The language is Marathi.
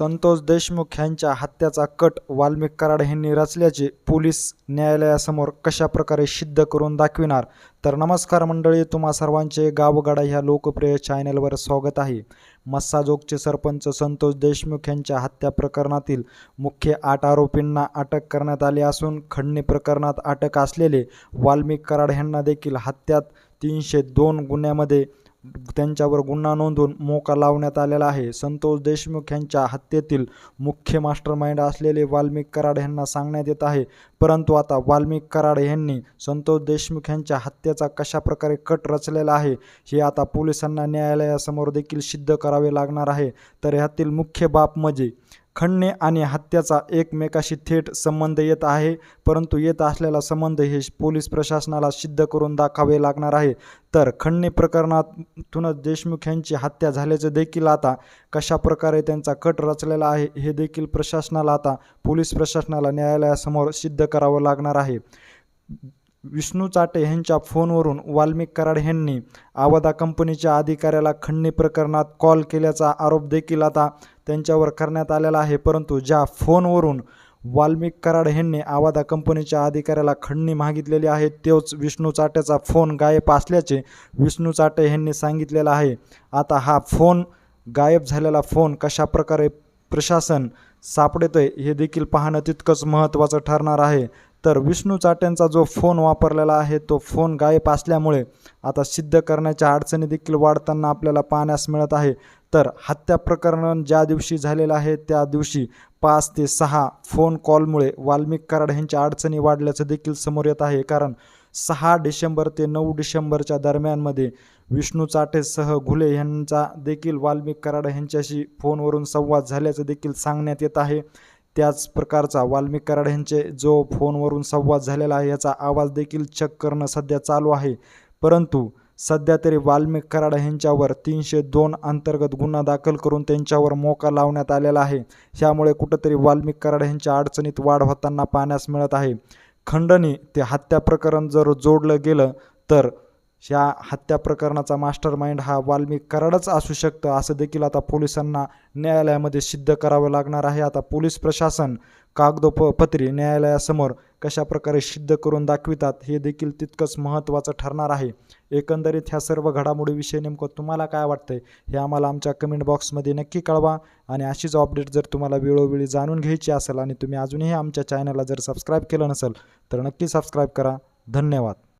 संतोष देशमुख यांच्या हत्याचा कट वाल्मिक कराड यांनी रचल्याचे पोलीस न्यायालयासमोर कशा प्रकारे सिद्ध करून दाखविणार? तर नमस्कार मंडळी तुम्हा सर्वांचे गावगाडा ह्या लोकप्रिय चॅनलवर स्वागत आहे. मस्साजोगचे सरपंच संतोष देशमुख यांच्या हत्या प्रकरणातील मुख्य आठ आरोपींना अटक करण्यात आली असून खंडणी प्रकरणात अटक असलेले वाल्मिक कराड यांना देखील हत्यात तीनशे दोन गुन्ह्यामध्ये त्यांच्यावर गुन्हा नोंदवून मोका लावण्यात आलेला आहे. संतोष देशमुख यांच्या हत्येतील मुख्य मास्टरमाइंड असलेले वाल्मिक कराड यांना सांगण्यात येत आहे. परंतु आता वाल्मिक कराड यांनी संतोष देशमुख यांच्या हत्येचा कशा प्रकारे कट रचलेला आहे हे आता पोलिसांना न्यायालयासमोर देखील सिद्ध करावे लागणार आहे. तर ह्यातील मुख्य बाब म्हणजे खंडणे आणि हत्याचा एकमेकाशी थेट संबंध येत आहे परंतु येत असलेला संबंध हे पोलीस प्रशासनाला सिद्ध करून दाखवावे लागणार आहे. तर खंडणे प्रकरणातूनच देशमुख यांची हत्या झाल्याचं देखील आता कशा प्रकारे त्यांचा कट रचलेला आहे हे देखील प्रशासनाला आता पोलीस प्रशासनाला न्यायालयासमोर सिद्ध करावं लागणार आहे. विष्णू चाटे यांच्या फोनवरून वाल्मिक कराड यांनी आवदा कंपनीच्या अधिकाऱ्याला खंडणी प्रकरणात कॉल केल्याचा आरोप देखील आता त्यांच्यावर करण्यात आलेला आहे. परंतु ज्या फोनवरून वाल्मिक कराड यांनी आवादा कंपनीच्या अधिकाऱ्याला खंडणी मागितलेली आहे तोच विष्णू चाट्याचा फोन गायब असल्याचे विष्णू चाटे यांनी सांगितलेलं आहे. आता हा फोन गायब झालेला फोन कशा प्रकारे प्रशासन सापडतोय हे देखील पाहणं तितकंच महत्त्वाचं ठरणार आहे. तर विष्णू चाट्यांचा जो फोन वापरलेला आहे तो फोन गायब असल्यामुळे आता सिद्ध करण्याच्या अडचणी देखील वाढताना आपल्याला पाहण्यास मिळत आहे. तर हत्या प्रकरण ज्या दिवशी झालेलं आहे त्या दिवशी पाच ते सहा फोन कॉलमुळे वाल्मिक कराड यांच्या अडचणी वाढल्याचं देखील समोर येत आहे. कारण सहा डिसेंबर ते नऊ डिसेंबरच्या दरम्यानमध्ये विष्णू चाटेसह घुले यांचा देखील वाल्मिक कराड यांच्याशी फोनवरून संवाद झाल्याचं देखील सांगण्यात येत आहे. त्याच प्रकारचा वाल्मिक कराड यांचे जो फोनवरून संवाद झालेला आहे याचा आवाज देखील चेक करणं सध्या चालू आहे. परंतु सध्या तरी वाल्मिक कराड यांच्यावर तीनशे दोन अंतर्गत गुन्हा दाखल करून त्यांच्यावर मोका लावण्यात आलेला आहे. ह्यामुळे कुठंतरी वाल्मिक कराड यांच्या अडचणीत वाढ होताना पाहण्यास मिळत आहे. खंडणी ते हत्या प्रकरण जर जोडलं गेलं तर ह्या हत्या प्रकरणाचा मास्टर माइंड हा वाल्मिक कराडच असू शकतं असं देखील आता पोलिसांना न्यायालयामध्ये सिद्ध करावं लागणार आहे. आता पोलीस प्रशासन कागदोपत्री न्यायालयासमोर कशाप्रकारे सिद्ध करून दाखवितात हे देखील तितकंच महत्त्वाचं ठरणार आहे. एकंदरीत ह्या सर्व घडामोडीविषयी नेमकं तुम्हाला काय वाटतंय हे आम्हाला आमच्या कमेंट बॉक्समध्ये नक्की कळवा. आणि अशीच अपडेट जर तुम्हाला वेळोवेळी जाणून घ्यायची असेल आणि तुम्ही अजूनही आमच्या चॅनलला जर सबस्क्राईब केलं नसेल तर नक्की सबस्क्राईब करा. धन्यवाद.